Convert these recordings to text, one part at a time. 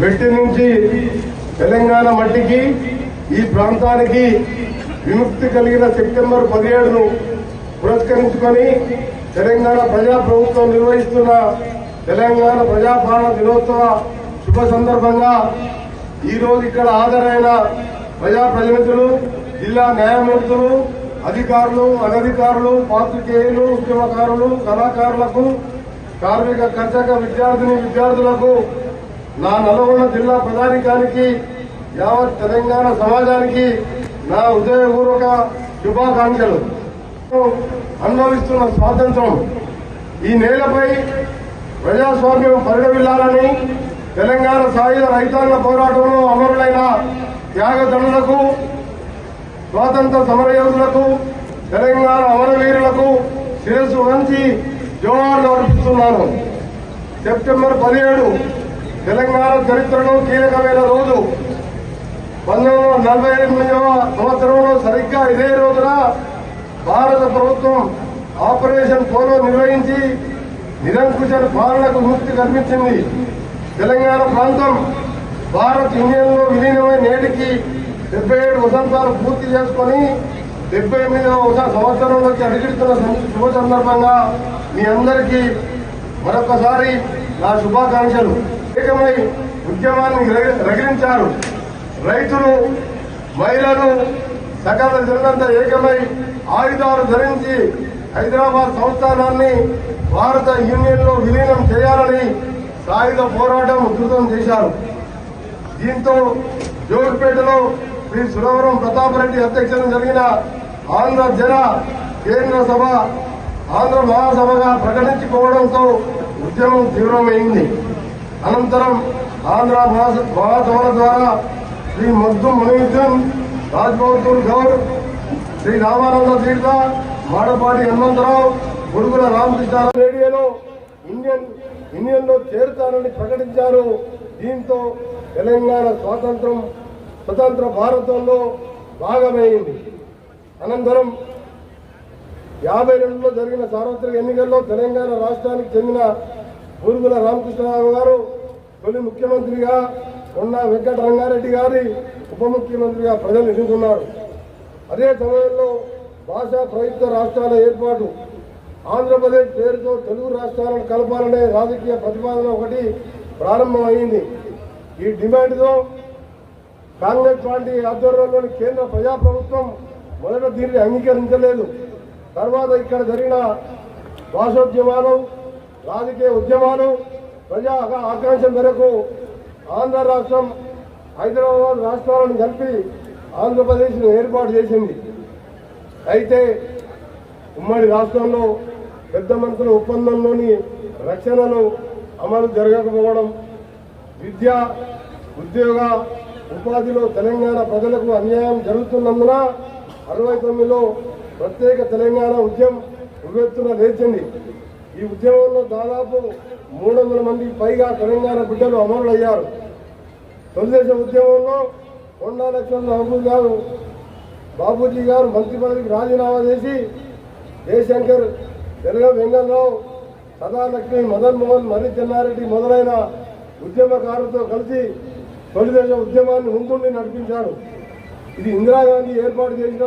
వెట్టి నుంచి తెలంగాణ మట్టికి ఈ ప్రాంతానికి విముక్తి కలిగిన సెప్టెంబర్ పదిహేడును పురస్కరించుకొని తెలంగాణ ప్రజా ప్రభుత్వం నిర్వహిస్తున్న తెలంగాణ ప్రజాపాలన దినోత్సవ శుభ సందర్భంగా ఈ రోజు ఇక్కడ హాజరైన ప్రజాప్రతినిధులు జిల్లా న్యాయమూర్తులు అధికారులు అనధికారులు పాత్రికేయులు ఉద్యమకారులు కళాకారులకు కార్మిక కర్షక విద్యార్థిని విద్యార్థులకు నా నల్గొండ జిల్లా ప్రధానికానికి యావత్ తెలంగాణ సమాజానికి నా హృదయపూర్వక శుభాకాంక్షలు. అనుభవిస్తున్న స్వాతంత్రం ఈ నేలపై ప్రజాస్వామ్యం పరిడవిల్లాలని తెలంగాణ సాయుధ రైతాంగ పోరాటంలో అమరులైన త్యాగదండులకు స్వాతంత్ర సమరయోధులకు తెలంగాణ అమరవీరులకు శిరస్సు వంచి జోహార్లు అర్పిస్తున్నాను. సెప్టెంబర్ పదిహేడు తెలంగాణ చరిత్రలో కీలకమైన రోజు. పంతొమ్మిది వందల నలభై ఎనిమిదవ సంవత్సరంలో సరిగ్గా ఇదే రోజున భారత ప్రభుత్వం ఆపరేషన్ పోలో నిర్వహించి నిరంకుశ పాలనకు ముక్తి కల్పించింది. తెలంగాణ ప్రాంతం భారత్ యూనియన్లో విలీనమై నేటికి డెబ్బై ఏడు వసంతాలు పూర్తి చేసుకుని డెబ్బై ఎనిమిదవ సంవత్సరంలోకి అడుగుతున్న శుభ సందర్భంగా మీ అందరికీ మరొకసారి నా శుభాకాంక్షలు. ఏకమై ఉద్యమాన్ని రగిలించారు. రైతులు మహిళలు సకల జనంతా ఏకమై ఆయుధాలు ధరించి హైదరాబాద్ సంస్థానాన్ని భారత యూనియన్లో విలీనం చేయాలని సాయుధ పోరాటం ఉధృతం చేశారు. దీంతో జోగిపేటలో శ్రీ సురవరం ప్రతాపరెడ్డి అధ్యక్షతన జరిగిన ఆంధ్ర జన కేంద్ర సభ ఆంధ్ర మహాసభగా ప్రకటించుకోవడంతో ఉద్యమం తీవ్రమైంది. అనంతరం ఆంధ్ర మహాస- మహాసభల ద్వారా శ్రీ మద్దు మునియుద్దీన్ రాజ్బహదూర్ గౌడ్ శ్రీ రామానంద తీర్థ మాడపాటి హనుమంతరావు గురుగుల రామకృష్ణ రేడియోలో ఇండియన్ ఇండియన్లో చేరుతానని ప్రకటించారు. దీంతో తెలంగాణ స్వాతంత్రం స్వతంత్ర భారతంలో భాగమైంది. అనంతరం యాభై రెండులో జరిగిన సార్వత్రిక ఎన్నికల్లో తెలంగాణ రాష్ట్రానికి చెందిన బూరుగుల రామకృష్ణరావు గారు తొలి ముఖ్యమంత్రిగా ఉన్న వెంకట రంగారెడ్డి గారి ఉప ముఖ్యమంత్రిగా ప్రజలు ఎన్నుకున్నారు. అదే సమయంలో భాషా ప్రయుక్త రాష్ట్రాల ఏర్పాటు ఆంధ్రప్రదేశ్ పేరుతో తెలుగు రాష్ట్రాలను కలపాలనే రాజకీయ ప్రతిపాదన ఒకటి ప్రారంభమైంది. ఈ డిమాండ్తో కాంగ్రెస్ పార్టీ ఆధ్వర్యంలోని కేంద్ర ప్రజాప్రభుత్వం మొదట దీన్ని అంగీకరించలేదు. తర్వాత ఇక్కడ జరిగిన భాషోద్యమాలు రాజకీయ ఉద్యమాలు ప్రజా ఆకాంక్ష మేరకు ఆంధ్ర రాష్ట్రం హైదరాబాద్ రాష్ట్రాలను కలిపి ఆంధ్రప్రదేశ్ను ఏర్పాటు చేసింది. అయితే ఉమ్మడి రాష్ట్రంలో పెద్ద మనుషుల ఒప్పందంలోని రక్షణలు అమలు జరగకపోవడం విద్య ఉద్యోగ ఉపాధిలో తెలంగాణ ప్రజలకు అన్యాయం జరుగుతున్నందున అరవై తొమ్మిదిలో ప్రత్యేక తెలంగాణ ఉద్యమం ఉవ్వెత్తున లేచింది. ఈ ఉద్యమంలో దాదాపు మూడు వందల మందికి పైగా తెలంగాణ బిడ్డలు అమరులయ్యారు. తొలిదేశం ఉద్యమంలో కొండా లక్ష్మణ్ బాబు గారు బాబూజీ గారు మంత్రి పదవికి రాజీనామా చేసి జయశంకర్ తెలుగు వెంగళరావు సదాలక్ష్మి మదన్ మోహన్ మర్రి చెన్నారెడ్డి మొదలైన ఉద్యమకారులతో కలిసి తొలిదేశ ఉద్యమాన్ని ముందుండి నడిపించారు. ఇది ఇందిరాగాంధీ ఏర్పాటు చేసిన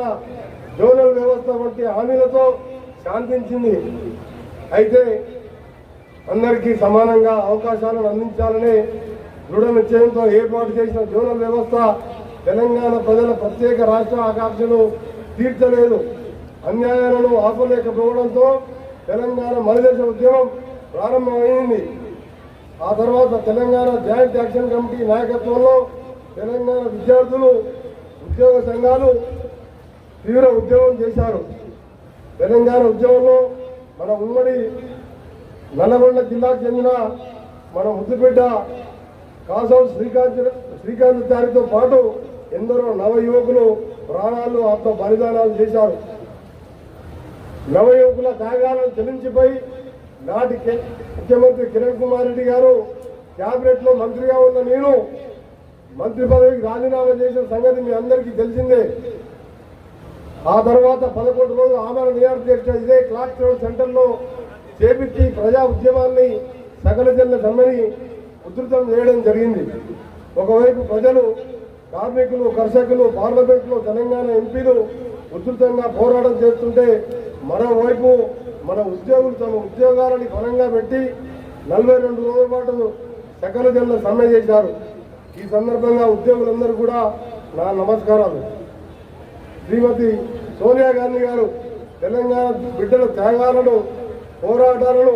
జోనల్ వ్యవస్థ వంటి హామీలతో శాంతించింది. అయితే అందరికీ సమానంగా అవకాశాలను అందించాలనే దృఢ నిశ్చయంతో ఏర్పాటు చేసిన జోనల్ వ్యవస్థ తెలంగాణ ప్రజల ప్రత్యేక రాష్ట్ర ఆకాంక్షలు తీర్చలేదు. అన్యాయాలను ఆపలేకపోవడంతో తెలంగాణ మలిదేశ ఉద్యమం ప్రారంభమైంది. ఆ తర్వాత తెలంగాణ జాయింట్ యాక్షన్ కమిటీ నాయకత్వంలో తెలంగాణ విద్యార్థులు ఉద్యోగ సంఘాలు తీవ్ర ఉద్యమం చేశారు. తెలంగాణ ఉద్యమంలో మన ఉమ్మడి నల్లగొండ జిల్లాకు చెందిన మన ముద్దుబిడ్డ కాసౌ శ్రీకాంత్ శ్రీకాంత్ చారితో పాటు ఎందరో నవ యువకులు ప్రాణాలు ఆత్మ బలిదానాలు చేశారు. నవ యువకుల త్యాగాలను చెల్లించిపోయి నాటి ముఖ్యమంత్రి కిరణ్ కుమార్ రెడ్డి గారు క్యాబినెట్లో మంత్రిగా ఉన్న నేను మంత్రి పదవికి రాజీనామా చేసిన సంగతి మీ అందరికీ తెలిసిందే. ఆ తర్వాత పదకొండు రోజులు ఆమరణ నిరాధ్యక్ష ఇదే క్లాక్ రోడ్ సెంటర్లో చేపించి ప్రజా ఉద్యమాన్ని సకల జల్ల సమ్మెని ఉధృతం చేయడం జరిగింది. ఒకవైపు ప్రజలు కార్మికులు కర్షకులు పార్లమెంట్లో తెలంగాణ ఎంపీలు ఉధృతంగా పోరాటం చేస్తుంటే మరోవైపు మన ఉద్యోగులు తమ ఉద్యోగాలని బలంగా పెట్టి నలభై రెండు రోజుల పాటు సకల జన్ల సమ్మె చేశారు. ఈ సందర్భంగా ఉద్యోగులందరూ కూడా నా నమస్కారాలు. శ్రీమతి సోనియా గాంధీ గారు తెలంగాణ బిడ్డల త్యాగాలను పోరాటాలను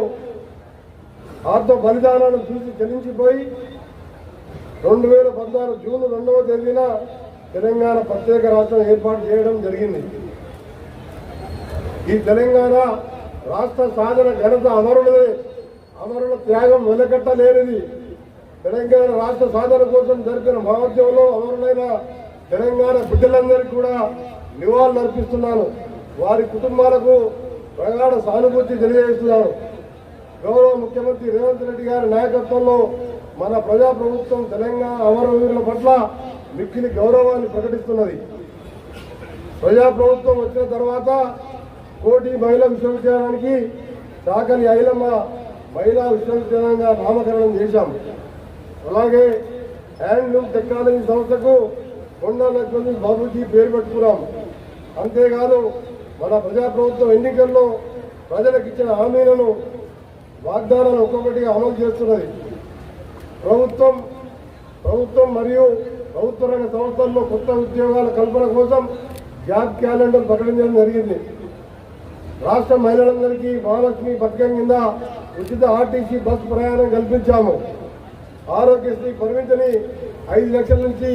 ఆత్మ బలిదానాలను చూసి చెల్లించిపోయి రెండు వేల పద్నాలుగు జూన్ రెండవ తేదీన తెలంగాణ ప్రత్యేక రాష్ట్రం ఏర్పాటు చేయడం జరిగింది. ఈ తెలంగాణ రాష్ట్ర సాధన ఘనత అమరులదే. అమరుల త్యాగం వెలకట్టలేనిది. తెలంగాణ రాష్ట్ర సాధన కోసం జరిపిన మహోద్యమంలో అమరులైన తెలంగాణ బిడ్డలందరికీ కూడా నివాళులు అర్పిస్తున్నాను వారి కుటుంబాలకు ప్రగాఢ సానుభూతి తెలియజేస్తున్నాను. గౌరవ ముఖ్యమంత్రి రేవంత్ రెడ్డి గారి నాయకత్వంలో మన ప్రజా ప్రభుత్వం తెలంగాణ అమరవీరుల పట్ల మిక్కిలి గౌరవాన్ని ప్రకటిస్తున్నది. ప్రజా ప్రభుత్వం వచ్చిన తర్వాత కోటి మహిళా విశ్వవిద్యాలయానికి చాకలి ఐలమ్మ మహిళా విశ్వవిద్యాలయంగా నామకరణం చేశాం. అలాగే హ్యాండ్లూమ్ టెక్నాలజీ సంస్థకు కొండ లక్ష్మీ బాబుజీ పేరు పెట్టుకున్నాం. అంతేకాదు మన ప్రజా ప్రభుత్వం ఎన్నికల్లో ప్రజలకు ఇచ్చిన హామీలను వాగ్దానాలు ఒక్కొక్కటిగా అమలు చేస్తున్నది. ప్రభుత్వం ప్రభుత్వం మరియు ప్రభుత్వ రంగ సంస్థల్లో కొత్త ఉద్యోగాల కల్పన కోసం జాబ్ క్యాలెండర్ ప్రకటించడం జరిగింది. రాష్ట్ర మహిళలందరికీ మహాలక్ష్మి పథకం కింద ఉచిత ఆర్టీసీ బస్ ప్రయాణం కల్పించాము. ఆరోగ్యశ్రీ పరిమితిని ఐదు లక్షల నుంచి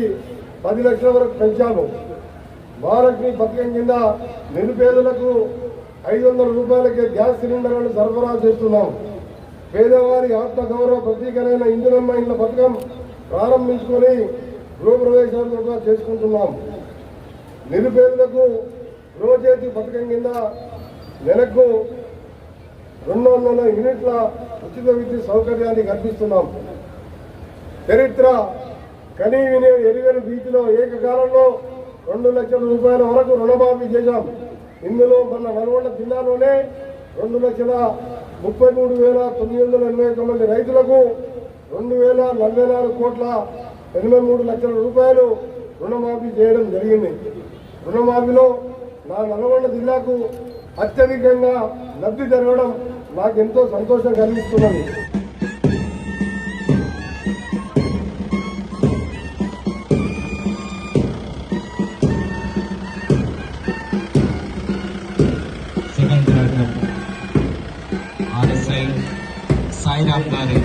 పది లక్షల వరకు పెంచాము. మహాలక్ష్మి పథకం కింద నిరుపేదలకు ఐదు వందల రూపాయలకే గ్యాస్ సిలిండర్లను సరఫరా చేస్తున్నాం. పేదవారి ఆత్మ గౌరవ ప్రతీకమైన ఇందులమ్మ ఇండ్ల పథకం ప్రారంభించుకొని గృహప్రవేశాలు కూడా చేసుకుంటున్నాం. నిరుపేదలకు గృహచేతి పథకం కింద నెలకు రెండు వందల యూనిట్ల ఉచిత విద్యుత్ సౌకర్యాన్ని కల్పిస్తున్నాం. చరిత్ర కనీ వినే ఎరుగని రీతిలో ఏకకాలంలో రెండు లక్షల రూపాయల వరకు రుణమాఫీ చేశాం. ఇందులో మన నల్గొండ జిల్లాలోనే రెండు లక్షల ముప్పై మూడు వేల తొమ్మిది వందల ఎనభై ఒక్క మంది రైతులకు రెండు వేల నలభై నాలుగు కోట్ల ఎనభై మూడు లక్షల రూపాయలు రుణమాఫీ చేయడం జరిగింది. రుణమాఫీలో నా నల్గొండ జిల్లాకు అత్యధికంగా లబ్ధి జరగడం నాకెంతో సంతోషం కలిగిస్తున్నది. ఆర్ఎస్ఐ సాయిరామ్ గారి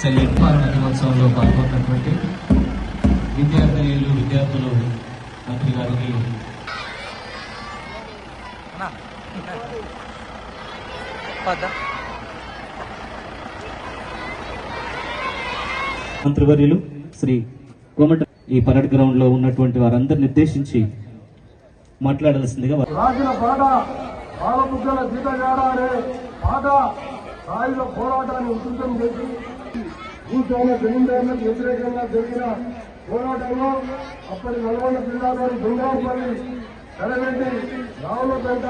సెల్లిట్ పాలన దినోత్సవంలో పాల్గొన్నటువంటి విద్యార్థినులు విద్యార్థులు మంత్రి గారికి పద. మంత్రివర్యులు శ్రీ కోమట ఈ పరేడ్ గ్రౌండ్లో ఉన్నటువంటి వారందరిని ఉద్దేశించి మాట్లాడాల్సిందిగా రాసిన పాట బాలబుగ్గల జీతగాడ అనే పాట ఆయుధ పోరాటాన్ని ఉధృతం చేసి భూస్వామ్య జమీందారులకు వ్యతిరేకంగా జరిగిన పోరాటంలో అప్పటి నల్గొండ జిల్లాలోని దుంగాపల్లి కడగంటి రావులపేట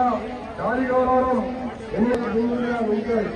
కాళీగౌరవరం ఎన్నిక ఉంటాయి